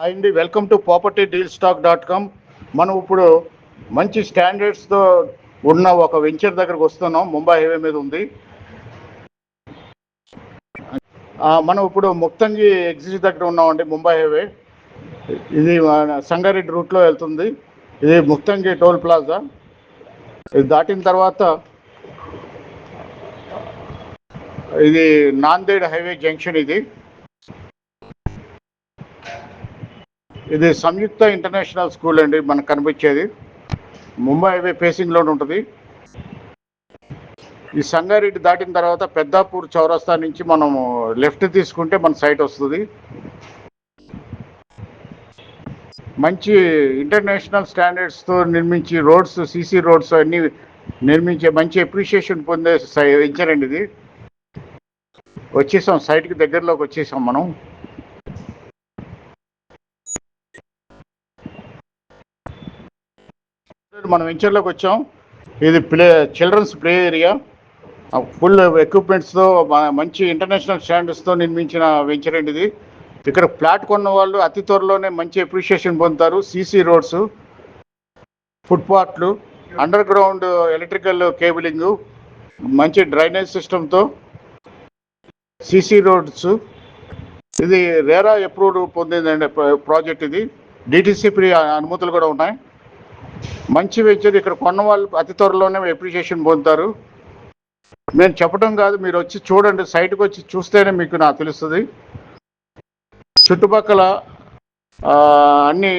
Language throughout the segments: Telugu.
హాయ్ అండి welcome to property deal stock dot com మనం ఇప్పుడు మంచి స్టాండర్డ్స్తో ఉన్న ఒక వెంచర్ దగ్గరకు వస్తున్నాం. ముంబై హైవే మీద ఉంది. మనం ఇప్పుడు ముక్తంగి ఎగ్జిట్ దగ్గర ఉన్నామండి ముంబై హైవే ఇది సంగారెడ్డి రూట్లో వెళ్తుంది. ఇది ముక్తంగి టోల్ ప్లాజా ఇది దాటిన తర్వాత ఇది నాందేడ్ హైవే జంక్షన్ ఇది. ఇది సంయుక్త ఇంటర్నేషనల్ స్కూల్ అండి మనకు కనిపించేది. ముంబై హైవే ఫేసింగ్లో ఉంటుంది. ఈ సంగారెడ్డి దాటిన తర్వాత పెద్దాపూర్ చౌరస్తా నుంచి మనం లెఫ్ట్ తీసుకుంటే మన సైట్ వస్తుంది. మంచి ఇంటర్నేషనల్ స్టాండర్డ్స్తో నిర్మించి రోడ్స్ సీసీ రోడ్స్ అన్నీ నిర్మించే మంచి అప్రిషియేషన్ పొందే వెంచర్ అండి ఇది. వచ్చేసాం సైట్కి దగ్గరలోకి వచ్చేసాం మనం. మనం వెంచర్లోకి వచ్చాం. ఇది play children's play area full ఎక్విప్మెంట్స్తో మంచి ఇంటర్నేషనల్ స్టాండర్డ్స్తో నిర్మించిన వెంచర్ అండి ఇది. ఇక్కడ ఫ్లాట్ కొన్న వాళ్ళు అతి త్వరలోనే మంచి అప్రిషియేషన్ పొందుతారు. సీసీ రోడ్స్ ఫుట్పాత్లు అండర్ గ్రౌండ్ ఎలక్ట్రికల్ కేబులింగ్ మంచి డ్రైనేజ్ సిస్టంతో సీసీ రోడ్స్ ఇది రేరా అప్రూవ్డ్ పొందిందండి ప్రాజెక్ట్ ఇది. డిటిసి అనుమతులు కూడా ఉన్నాయి. మంచి వెంచర్ ఇక్కడ కొన్న వాళ్ళు అతి త్వరలోనే అప్రిషియేషన్ పొందుతారు. నేను చెప్పడం కాదు మీరు వచ్చి చూడండి సైట్కి వచ్చి చూస్తేనే మీకు నాకు తెలుస్తుంది. చుట్టుపక్కల అన్ని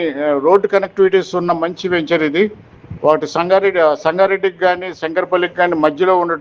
రోడ్డు కనెక్టివిటీస్ ఉన్న మంచి వెంచర్ ఇది. వాటి సంగారెడ్డి సంగారెడ్డికి కానీ శంకరపల్లికి కానీ మధ్యలో ఉండటం